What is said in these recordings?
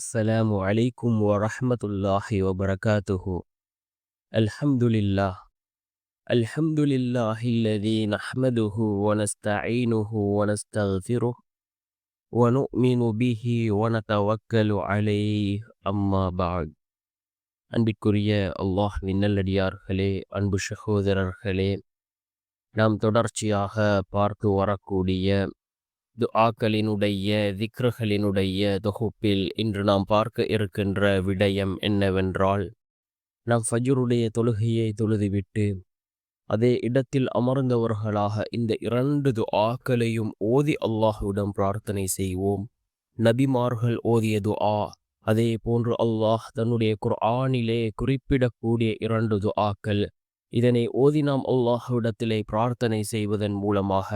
السلام عليكم ورحمة الله وبركاته الحمد لله الحمد لله الذي نحمده ونستعينه ونستغفره ونؤمن به ونتوكل عليه أما بعد அன்பிற்குரிய அல்லாஹ்வின் நல்லடியார்களே அன்பு சகோதரர்களே நாம் தொடர்ச்சியாக பார்த்து வரக்கூடிய துஆக்களினுடைய திக்ருகளினுடைய தொகுப்பில் இன்று நாம் பார்க்க இருக்கின்ற விடயம் என்னவென்றால் நாம் ஃபஜுருடைய தொழுகையை தொழுதுவிட்டு அதே இடத்தில் அமர்ந்தவர்களாக இந்த இரண்டு துஆக்களையும் ஓதி அல்லாஹுவிடம் பிரார்த்தனை செய்வோம். நபிமார்கள் ஓதிய துஆ அதே போன்று அல்லாஹ் தன்னுடைய குர்ஆனிலே குறிப்பிடக்கூடிய இரண்டு துஆக்கள் இதனை ஓதி நாம் அல்லாஹுவிடத்திலே பிரார்த்தனை செய்வதன் மூலமாக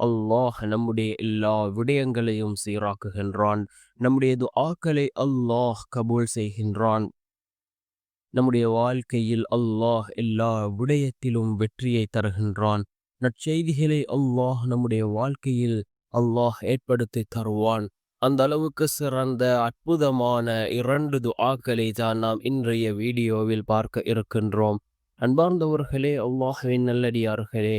அல்லாஹ் நம்முடைய எல்லா விடயங்களையும் சீராக்குகின்றான். நம்முடைய துஆக்களை அல்லாஹ் கபூல் செய்கின்றான். நம்முடைய வாழ்க்கையில் அல்லாஹ் எல்லா விடயத்திலும் வெற்றியை தருகின்றான். நற்செய்திகளை அல்லாஹ் நம்முடைய வாழ்க்கையில் அல்லாஹ் ஏற்படுத்தி தருவான். அந்த அளவுக்கு சிறந்த அற்புதமான இரண்டு துஆக்களை தான் நாம் இன்றைய வீடியோவில் பார்க்க இருக்கின்றோம். அன்பார்ந்தவர்களே அல்லாஹ்வின் நல்லடியார்களே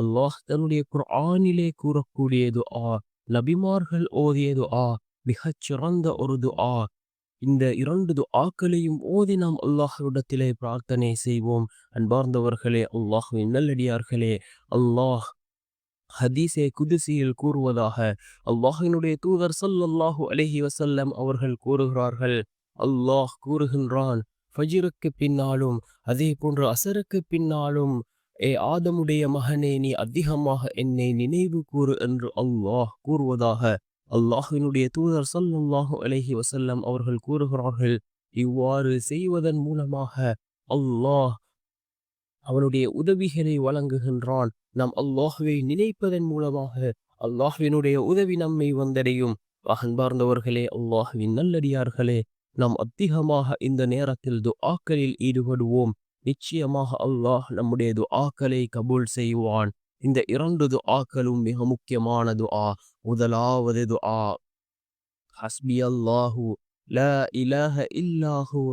அல்லாஹ் தன்னுடைய குர்ஆனிலே கூறக்கூடியது ஆ நபிமார்கள் ஓதியது ஆ மிகச் சிறந்த ஒரு துஆ. இந்த இரண்டு துஆக்களையும் ஓதி நாம் அல்லாஹ்விடத்திலே பிரார்த்தனை செய்வோம். அன்பார்ந்தவர்களே அல்லாஹுவின் நல்லடியார்களே அல்லாஹ் ஹதீஸே குதிசியில் கூறுவதாக அல்லாஹினுடைய தூதர் ஸல்லல்லாஹு அலஹி வசல்லம் அவர்கள் கூறுகிறார்கள். அல்லாஹ் கூறுகின்றான் ஃபஜிருக்கு பின்னாலும் அதே போன்று அசருக்கு பின்னாலும் ஏ ஆதமுடைய மகனே நீ அதிகமாக என்னை நினைவு கூறு என்று அல்லாஹ் கூறுவதாக அல்லாஹினுடைய தூதர் சல்லாஹு அலஹி வசல்லம் அவர்கள் கூறுகிறார்கள். இவ்வாறு செய்வதன் மூலமாக அல்லாஹ் அவனுடைய உதவிகளை வழங்குகின்றான். நாம் அல்லாஹுவை நினைப்பதன் மூலமாக அல்லாஹ்வினுடைய உதவி நம்மை வந்தடையும். அன்பார்ந்தவர்களே அல்லாஹுவின் நல்லடியார்களே நாம் அதிகமாக இந்த நேரத்தில் துஆக்களில் ஈடுபடுவோம். நிச்சயமாக அல்லாஹ் நம்முடைய துஆக்களை கபூல் செய்வான் இந்த இரண்டு துஆக்களும் மிக முக்கியமான துஆ முதலாவது துஆ ஹஸ்பி அல்லாஹு லா இலாஹ இல்லாஹு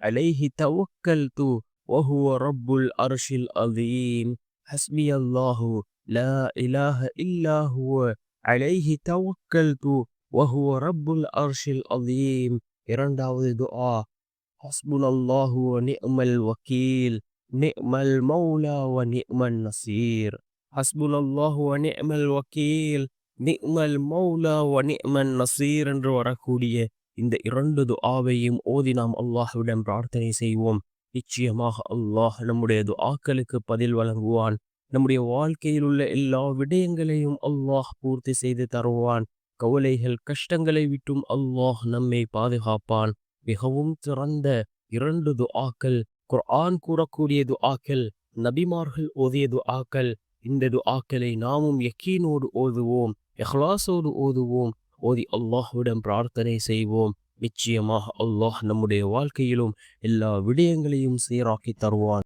அலைஹி தவக்கல்து وهو رب العرش العظيم حسبي الله لا إله إلا هو عليه توكلت وهو رب العرش العظيم இரண்டாவது துஆ ஹஸ்புலல்லாஹு நிஅமல் வக்கீல் நிஅமல் மௌலா வ நிஅமன் நசீர் ஹஸ்புலல்லாஹு வ நிஅமல் வக்கீல் நிஅமல் மௌலா வ நிஅமன் நசீர் என்று வரக்கூடிய இந்த இரண்டு துஆவையும் ஓதி நாம் அல்லாஹ்விடம் பிரார்த்தனை செய்வோம். நிச்சயமாக அல்லாஹ் நம்முடைய துஆக்களுக்கு பதில் வழங்குவான். நம்முடைய வாழ்க்கையில் உள்ள எல்லா விடயங்களையும் அல்லாஹ் பூர்த்தி செய்து தருவான். கவலைகள் கஷ்டங்களை விட்டும் அல்லாஹ் நம்மை பாதுகாப்பான். மிகவும் சிறந்த இரண்டு துஆக்கள் குர்ஆன் கூறக்கூடிய துஆக்கள் நபிமார்கள் ஓதிய துஆக்கள் இந்த துஆக்களை நாமும் யக்கீனோடு ஓதுவோம் எஹ்லாஸோடு ஓதுவோம் ஓதி அல்லாஹ்விடம் பிரார்த்தனை செய்வோம். நிச்சயமாக அல்லாஹ் நம்முடைய வாழ்க்கையிலும் எல்லா விடயங்களையும் சீராக்கி தருவான்.